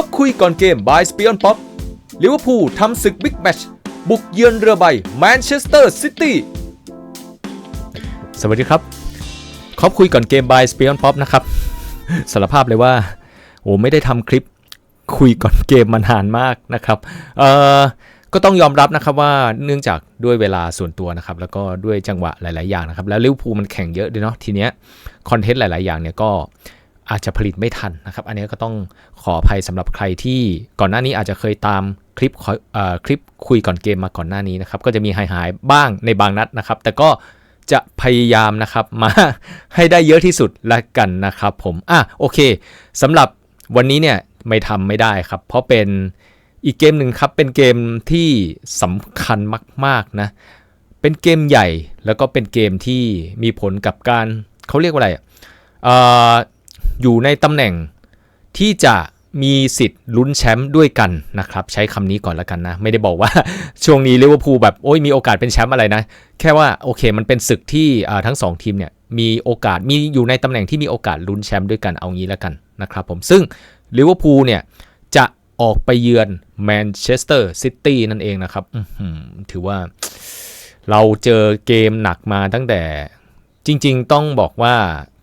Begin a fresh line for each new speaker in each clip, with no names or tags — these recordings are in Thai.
พักคุยก่อนเกม by s p i o n Pop ลิเวอร์พูลทำศึกบิ๊กแมชบุกเยือนเรือใบแมนเชสเตอร์ซิตี้สวัสดีครับครอบคุยก่อนเกม by s p i o n Pop นะครับสารภาพเลยว่าโอ้ไม่ได้ทำคลิปคุยก่อนเกมมานานมากนะครับเอ่อก็ต้องยอมรับนะครับว่าเนื่องจากด้วยเวลาส่วนตัวนะครับ แล้วก็ด้วยจังหวะหลาย ๆ อย่างนะครับ แล้วลิเวอร์พูลมันแข่งเยอะด้วยเนาะทีเนี้ยคอนเทนต์หลาย ๆ อย่างเนี่ยก็ อาจจะผลิตไม่ทันนะครับ อันนี้ก็ต้องขออภัยสำหรับใครที่ก่อนหน้านี้อาจจะเคยตามคลิปคลิปคุยก่อนเกมมาก่อนหน้านี้นะครับ ก็จะมีหายหายบ้างในบางนัดนะครับ แต่ก็จะพยายามนะครับมาให้ได้เยอะที่สุดละกันนะครับ ผมอะโอเคสำหรับวันนี้เนี่ยไม่ทำไม่ได้ครับ เพราะเป็นอีกเกมหนึ่งครับ เป็นเกมที่สำคัญมาก ๆ นะ เป็นเกมใหญ่แล้วก็เป็นเกมที่มีผลกับการเขาเรียกว่าอะไรอะเอ่อ อยู่ในตำแหน่งที่จะมีสิทธิ์ลุ้นแชมป์ด้วยกันนะครับ ใช้คำนี้ก่อนแล้วกันนะ ไม่ได้บอกว่าช่วงนี้ลิเวอร์พูลแบบโอ้ยมีโอกาสเป็นแชมป์อะไรนะ แค่ว่าโอเคมันเป็นศึกที่ทั้งสองทีมเนี่ยมีโอกาสมีอยู่ในตำแหน่งที่มีโอกาสลุ้นแชมป์ด้วยกันเอางี้แล้วกันนะครับผมซึ่งลิเวอร์พูลเนี่ยจะออกไปเยือนแมนเชสเตอร์ซิตี้นั่นเองนะครับถือว่าเราเจอเกมหนักมาตั้งแต่จริง ๆ ต้องบอกว่า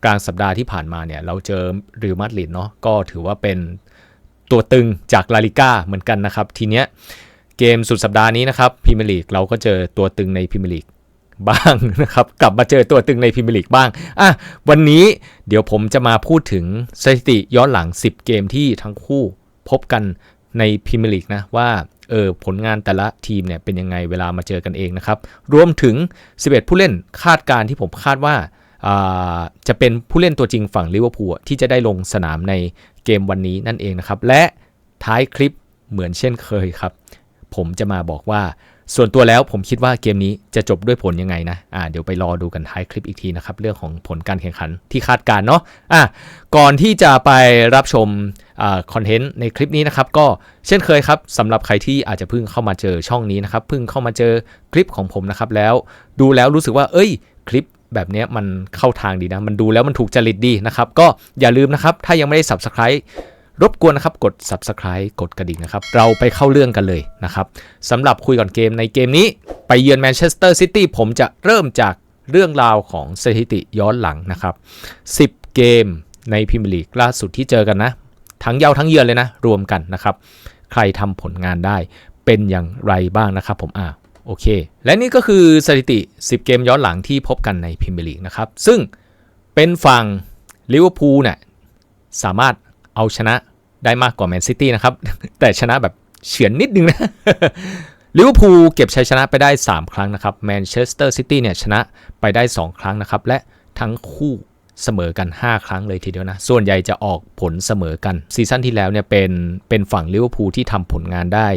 กลางสัปดาห์ที่ผ่านมาเนี่ยเราเจอเริวมาดริดเนาะก็ถือว่าเป็นตัวตึงจากลาลิก้าเหมือนกันนะครับ ทีเนี้ยเกมสุดสัปดาห์นี้นะครับพรีเมียร์ลีกเราก็เจอตัวตึงในพรีเมียร์ลีกบ้างนะครับกลับมาเจอตัวตึงในพรีเมียร์ลีกบ้างอะวันนี้เดี๋ยวผมจะมาพูดถึงสถิติย้อนหลัง 10 เกมที่ทั้งคู่พบกันในพรีเมียร์ลีกนะว่าเออผลงานแต่ละทีมเนี่ยเป็นยังไงเวลามาเจอกันเองนะครับ รวมถึง 11 ผู้เล่นคาดการณ์ที่ผมคาดว่า จะเป็นผู้เล่นตัวจริงฝั่งลิเวอร์พูลที่จะได้ลงสนามในเกมวันนี้นั่นเองนะครับ และท้ายคลิปเหมือนเช่นเคยครับ ผมจะมาบอกว่าส่วนตัวแล้วผมคิดว่าเกมนี้จะจบด้วยผลยังไงนะอ่าเดี๋ยวไปรอดูกันท้ายคลิปอีกทีนะครับ เรื่องของผลการแข่งขันที่คาดการณ์เนาะอะก่อนที่จะไปรับชมคอนเทนต์ในคลิปนี้นะครับ ก็เช่นเคยครับสำหรับใครที่อาจจะเพิ่งเข้ามาเจอช่องนี้นะครับเพิ่งเข้ามาเจอคลิปของผมนะครับ แล้วดูแล้วรู้สึกว่า เอ้ย คลิป แบบนี้มันเข้าทางดีนะ มันดูแล้วมันถูกจริตดีนะครับ ก็อย่าลืมนะครับ ถ้ายังไม่ได้ Subscribe รบกวนนะครับ กด Subscribe กดกระดิ่งนะครับ เราไปเข้าเรื่องกันเลยนะครับสำหรับคุยก่อนเกมในเกมนี้ ไปเยือนแมนเชสเตอร์ซิตี้ผมจะเริ่มจากเรื่องราวของสถิติย้อนหลังนะครับ 10 เกมในพรีเมียร์ลีกล่าสุดที่เจอกันนะ ทั้งเยาวทั้งเยือนเลยนะ รวมกันนะครับ ใครทำผลงานได้เป็นอย่างไรบ้างนะครับ ผมอ่า โอเค และนี่ก็คือสถิติ 10 เกมย้อนหลังที่พบกันในพรีเมียร์ลีกนะครับ ซึ่งเป็นฝั่งลิเวอร์พูลเนี่ยสามารถเอาชนะได้มากกว่าแมนซิตี้นะครับ แต่ชนะแบบเฉือนนิดนึงนะลิเวอร์พูลเก็บชัยชนะไปได้ 3 ครั้งนะครับแมนเชสเตอร์ซิตี้เนี่ยชนะไปได้ 2 ครั้งนะครับ และทั้งคู่เสมอกัน 5 ครั้งเลยทีเดียวนะ ส่วนใหญ่จะออกผลเสมอกันซีซั่นที่แล้วเนี่ยเป็นเป็นฝั่งลิเวอร์พูลที่ทำผลงานได้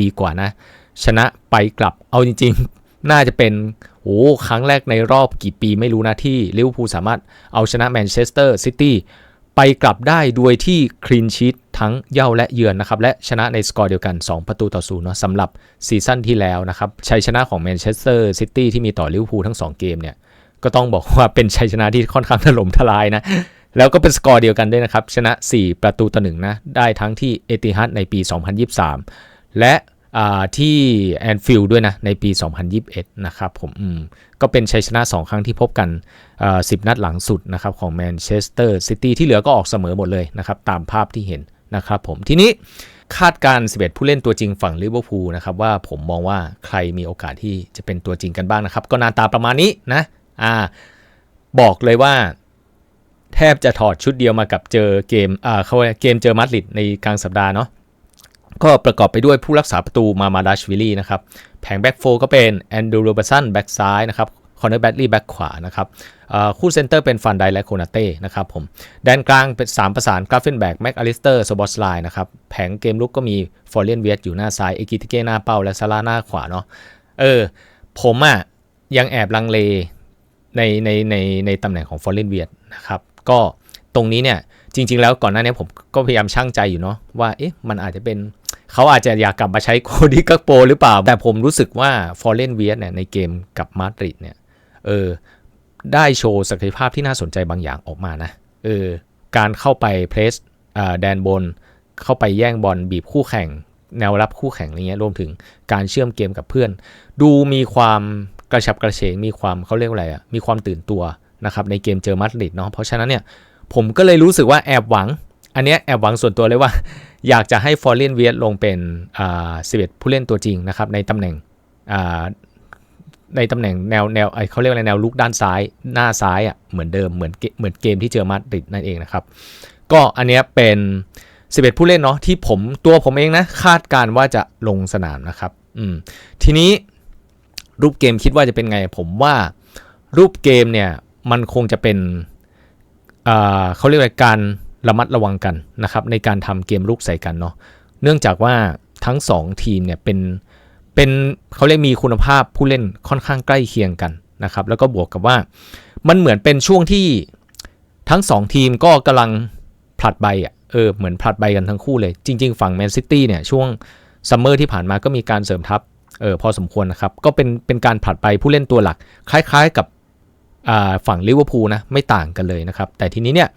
ดีกว่านะ ชนะไปกลับเอาจริง ๆ น่าจะเป็นโอ้ครั้งแรกในรอบกี่ปีไม่รู้นะที่ลิเวอร์พูลสามารถเอาชนะแมนเชสเตอร์ซิตี้ไปกลับได้โดยที่คลีนชีตทั้งเย่าและเยือนนะครับ และชนะในสกอร์เดียวกัน 2 ประตูต่อศูนย์เนาะสำหรับซีซั่นที่แล้วนะครับ ชัยชนะของแมนเชสเตอร์ซิตี้ที่มีต่อลิเวอร์พูลทั้ง 2 เกมเนี่ย ก็ต้องบอกว่าเป็นชัยชนะที่ค่อนข้างถล่มทลายนะ แล้วก็เป็นสกอร์เดียวกันด้วยนะครับ ชนะ 4 ประตูต่อหนึ่งนะ ได้ทั้งที่เอติฮัดในปี 2023 และอ่า ที่แอนฟิลด์ด้วยนะในปี 2021 นะครับผมมก็เป็นชัยชนะ 2 ครั้งที่พบกัน 10 นัดหลังสุดนะครับของแมนเชสเตอร์ซิตี้ที่เหลือก็ออกเสมอหมดเลยนะครับตามภาพที่เห็นนะครับผมทีนี้คาดการ 11 ผู้เล่นตัวจริงฝั่งลิเวอร์พูลนะครับว่าผมมองว่าใครมีโอกาสที่จะเป็นตัวจริงกันบ้างนะครับ ก็หนาตาประมาณนี้นะอ่าบอกเลยว่าแทบจะถอดชุดเดียวมากับเจอเกมอ่าเขาเกมเจอมาดริดในกลางสัปดาห์เนาะ ก็ประกอบไปด้วยผู้รักษาประตูมามาดาชวิลลี่นะครับ แผงแบ็กโฟก็เป็นแอนดูโรเบสันแบ็กซ้ายนะครับคอนเนอร์แบดลี่แบ็กขวานะครับคู่เซนเตอร์เป็นฟันไดและโคนาเต้นะครับผมแดนกลางเป็น 3 ประสานกราฟเฟนแบกแม็กอลิสเตอร์โบอสไลน์นะครับ แผงเกมลุกก็มีฟอร์เรียนเวียอยู่หน้าซ้าย เอกิติเก้หน้าเป้า และซาร่าหน้าขวาเนาะเออ ผมอะ่ะยังแอบลังเลในในในในตำแหน่งของฟอร์เรียนเวียนะครับ ก็ตรงนี้เนี่ยจริง ๆ แล้วก่อนหน้านี้ผมก็พยายามชั่งใจอยู่เนาะว่าเอ๊ะมันอาจจะเป็น เขาอาจจะอยากกลับมาใช้โคดิกักโปหรือเปล่า แต่ผมรู้สึกว่าฟอร์เรนเวียสเนี่ยในเกมกับมาดริดเนี่ยเออได้โชว์ศักยภาพที่น่าสนใจบางอย่างออกมานะเออการเข้าไปเพรสอ่าแดนบน เข้าไปแย่งบอลบีบคู่แข่ง แนวรับคู่แข่งอะไรเงี้ยรวมถึงการเชื่อมเกมกับเพื่อน ดูมีความกระฉับกระเฉงมีความเขาเรียกว่าอะไรอะมีความตื่นตัวนะครับในเกมเจอมาดริดเนาะเพราะฉะนั้นเนี่ยผมก็เลยรู้สึกว่าแอบหวัง อันเนี้ยแอบหวังส่วนตัวเลยว่า อยากจะให้ฟอร์เรนเวียลงเป็นอ่า11ผู้เล่นตัวจริงนะครับในตำแหน่งในตำแหน่งแนวแนวเขาเรียกอะไรแนวลุกด้านซ้ายหน้าซ้ายอะเหมือนเดิมเหมือนเกเหมือนเกมที่เจอมาดริดนั่นเองนะครับ ก็อันเนี้ยเป็น 11 ผู้เล่นเนาะที่ผมตัวผมเองนะคาดการณ์ว่าจะลงสนามนะครับอืมทีนี้รูปเกมคิดว่าจะเป็นไง ผมว่ารูปเกมเนี่ยมันคงจะเป็นเขาเรียกว่าการ ระมัดระวังกันนะครับในการทำเกมลุกใส่กันเนาะเนื่องจากว่าทั้ง 2 ทีมเนี่ยเป็นเป็นเขาเรียกมีคุณภาพผู้เล่นค่อนข้างใกล้เคียงกันนะครับแล้วก็บวกกับว่ามันเหมือนเป็นช่วงที่ทั้ง 2 ทีมก็กำลังผลัดใบอะเออเหมือนผลัดใบกันทั้งคู่เลย จริง ๆ ฝั่งแมนซิตี้เนี่ยช่วงซัมเมอร์ที่ผ่านมาก็มีการเสริมทัพเออพอสมควรนะครับ ก็เป็นเป็นการผลัดใบผู้เล่นตัวหลัก คล้าย ๆ กับ ฝั่งลิเวอร์พูลนะไม่ต่างกันเลยนะครับ แต่ทีนี้เนี่ย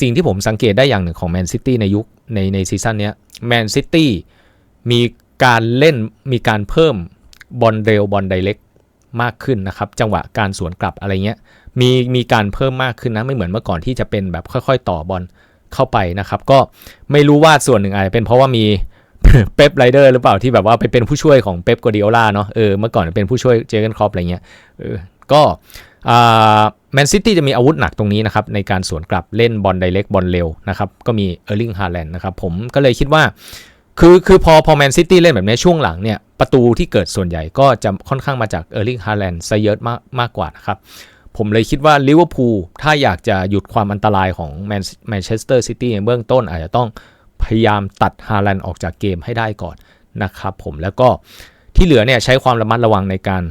สิ่งที่ผมสังเกตได้อย่างหนึ่งของแมนซิตี้ในยุคในในซีซั่นนี้แมนซิตี้มีการเล่นมีการเพิ่มบอลเร็วบอลไดเรกมากขึ้นนะครับ จังหวะการสวนกลับอะไรเงี้ยมีมีการเพิ่มมากขึ้นนะ ไม่เหมือนเมื่อก่อนที่จะเป็นแบบค่อย ๆ ต่อบอลเข้าไปนะครับ ก็ไม่รู้ว่าส่วนหนึ่งอาจจะเป็นเพราะว่ามีเป๊ปไรเดอร์หรือเปล่าที่แบบว่าไปเป็นผู้ช่วยของเป๊ปกวดิโอลาเนาะเออเมื่อก่อนเป็นผู้ช่วยเจอเกนครอปอะไรเงี้ยเออ ก็แมนซิตี้จะมีอาวุธหนักตรงนี้นะครับ ในการสวนกลับเล่นบอลไดเรกบอลเร็วนะครับ ก็มีเออร์ลิงฮาแลนด์นะครับ ผมก็เลยคิดว่า คือคือพอพอแมนซิตี้เล่นแบบนี้ช่วงหลังเนี่ย ประตูที่เกิดส่วนใหญ่ก็จะค่อนข้างมาจากเออร์ลิงฮาแลนด์ซะเยอะมากมากกว่านะครับผมเลยคิดว่าลิเวอร์พูลถ้าอยากจะหยุดความอันตรายของแมนแมนเชสเตอร์ซิตี้ในเบื้องต้น อาจจะต้องพยายามตัดฮาแลนด์ออกจากเกมให้ได้ก่อนนะครับผมแล้วก็ที่เหลือเนี่ยใช้ความระมัดระวังในการ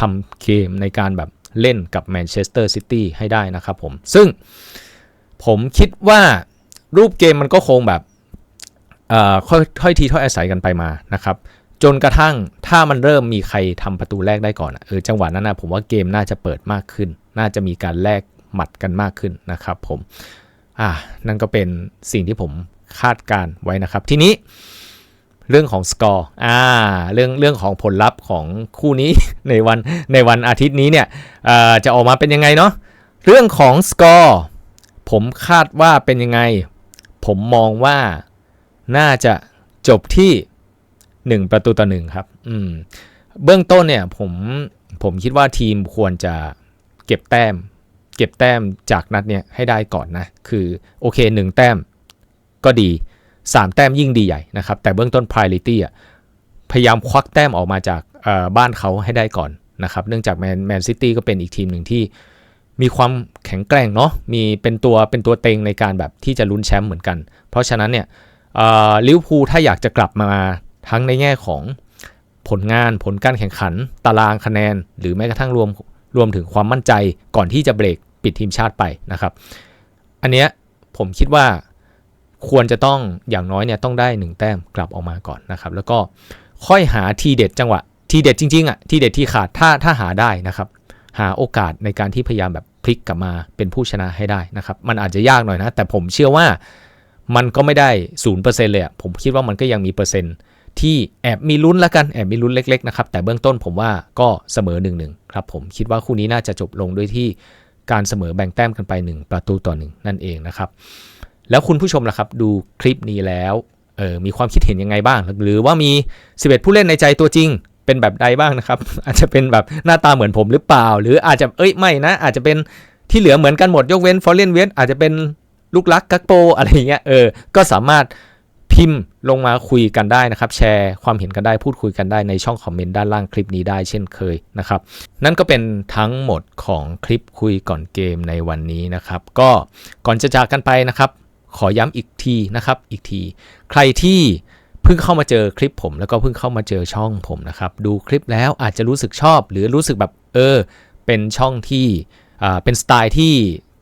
ทำเกมในการแบบเล่นกับแมนเชสเตอร์ซิตี้ให้ได้นะครับผม ซึ่งผมคิดว่ารูปเกมมันก็คงแบบอ่อค่อยค่อยทีถ้อยอาศัยกันไปมานะครับ จนกระทั่งถ้ามันเริ่มมีใครทำประตูแรกได้ก่อนเออจังหวะนั้นนะผมว่าเกมน่าจะเปิดมากขึ้น น่าจะมีการแลกหมัดกันมากขึ้นนะครับผมอ่านั่นก็เป็นสิ่งที่ผมคาดการไว้นะครับ ทีนี้ เรื่องของสกอร์อ่าเรื่องเรื่องของผลลัพธ์ของคู่นี้ ในวันในวันอาทิตย์นี้เนี่ยเอ่อจะออกมาเป็นยังไงเนาะเรื่องของสกอร์ผมคาดว่าเป็นยังไง ผมมองว่าน่าจะจบที่ 1 ประตูต่อหนึ่งครับอืมเบื้องต้นเนี่ยผมผมคิดว่าทีมควรจะเก็บแต้ม เก็บแต้มจากนัดเนี่ยให้ได้ก่อนนะ คือโอเค 1 แต้มก็ดี 3 แต้มยิ่งดีใหญ่นะครับ แต่เบื้องต้น priority อะพยายามควักแต้มออกมาจากบ้านเขาให้ได้ก่อนนะครับ เนื่องจากแมนแมนซิตี้ก็เป็นอีกทีมหนึ่งที่มีความแข็งแกร่งเนาะมีเป็นตัวเป็นตัวเต็งในการแบบที่จะลุ้นแชมป์เหมือนกัน เพราะฉะนั้นเนี่ยลิเวอร์พูลถ้าอยากจะกลับมาทั้งในแง่ของผลงานผลการแข่งขัน ตารางคะแนน หรือแม้กระทั่งรวมรวมถึงความมั่นใจก่อนที่จะเบรกปิดทีมชาติไปนะครับ อันเนี้ยผมคิดว่า ควรจะต้องอย่างน้อยเนี่ยต้องได้ 1 แต้มกลับออกมาก่อนนะครับ แล้วก็ค่อยหาทีเด็ดจังหวะ ทีเด็ดจริงๆอะทีเด็ดที่ขาดถ้าถ้าหาได้นะครับ หาโอกาสในการที่พยายามแบบพลิกกลับมาเป็นผู้ชนะให้ได้นะครับ มันอาจจะยากหน่อยนะ แต่ผมเชื่อว่ามันก็ไม่ได้ศูนย์เปอร์เซ็นต์เลยผมคิดว่ามันก็ยังมีเปอร์เซ็นต์ที่แอบมีลุ้นละกันแอบมีลุ้นเล็กๆนะครับแต่เบื้องต้นผมว่าก็เสมอ1นหนึ่งครับผมคิดว่าคู่นี้น่าจะจบลงด้วยที่การเสมอแบ่งแต้มกันไป 1 ประตูต่อหนึ่งนั่นเองนะครับ แล้วคุณผู้ชมล่ะครับ ดูคลิปนี้แล้วเออมีความคิดเห็นยังไงบ้าง หรือว่ามี 11 ผู้เล่นในใจตัวจริง เป็นแบบใดบ้างนะครับ อาจจะเป็นแบบหน้าตาเหมือนผมหรือเปล่า หรืออาจจะเอ้ยไม่นะ อาจจะเป็นที่เหลือเหมือนกันหมดยกเว้นฟอร์เรนเวสอาจจะเป็นลูกลักกักโปอะไรเงี้ยเออก็สามารถพิมพ์ลงมาคุยกันได้นะครับ แชร์ความเห็นกันได้พูดคุยกันได้ในช่องคอมเมนต์ด้านล่างคลิปนี้ได้เช่นเคยนะครับ นั่นก็เป็นทั้งหมดของคลิปคุยก่อนเกมในวันนี้นะครับ ก็ก่อนจะจากกันไปนะครับ ขอย้ำอีกทีนะครับ อีกที ใครที่เพิ่งเข้ามาเจอคลิปผม แล้วก็เพิ่งเข้ามาเจอช่องผมนะครับ ดูคลิปแล้วอาจจะรู้สึกชอบ หรือรู้สึกแบบเออ เป็นช่องที่เป็นสไตล์ที่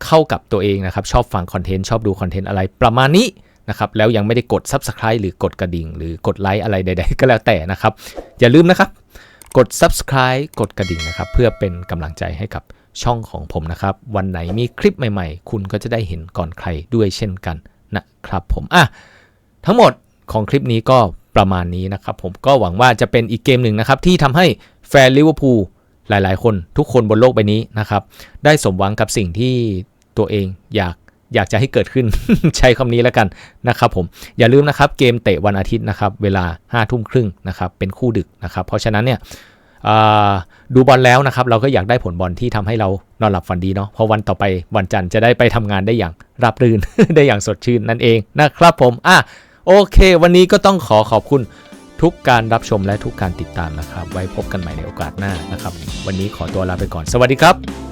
เข้ากับตัวเองนะครับ ชอบฟังคอนเทนต์ชอบดูคอนเทนต์อะไรประมาณนี้นะครับแล้วยังไม่ได้กด Subscribe หรือกดกระดิ่ง หรือกดไลค์อะไรใด ๆ ก็แล้วแต่นะครับ อย่าลืมนะครับ กด Subscribe กดกระดิ่งนะครับ เพื่อเป็นกำลังใจให้กับ ช่องของผมนะครับ วันไหนมีคลิปใหม่ ๆ คุณก็จะได้เห็นก่อนใครด้วยเช่นกันนะครับผมอะทั้งหมดของคลิปนี้ก็ประมาณนี้นะครับ ผมก็หวังว่าจะเป็นอีกเกมหนึ่งนะครับ ที่ทำให้แฟนลิเวอร์พูลหลาย ๆ คนทุกคนบนโลกใบนี้นะครับ ได้สมหวังกับสิ่งที่ตัวเองอยากอยากจะให้เกิดขึ้นใช้คำนี้แล้วกันนะครับผมอย่าลืมนะครับเกมเตะวันอาทิตย์นะครับ เวลา5้าทุ่มครึ่งนะครับเป็นคู่ดึกนะครับ เพราะฉะนั้นเนี่ย ดูบอลแล้วนะครับ เราก็อยากได้ผลบอลที่ทำให้เรานอนหลับฝันดีเนาะพอวันต่อไปวันจันทร์จะได้ไปทำงานได้อย่างราบรื่นได้อย่างสดชื่นนั่นเองนะครับผมอะโอเค วันนี้ก็ต้องขอขอบคุณทุกการรับชมและทุกการติดตามนะครับ ไว้พบกันใหม่ในโอกาสหน้านะครับ วันนี้ขอตัวลาไปก่อนสวัสดีครับ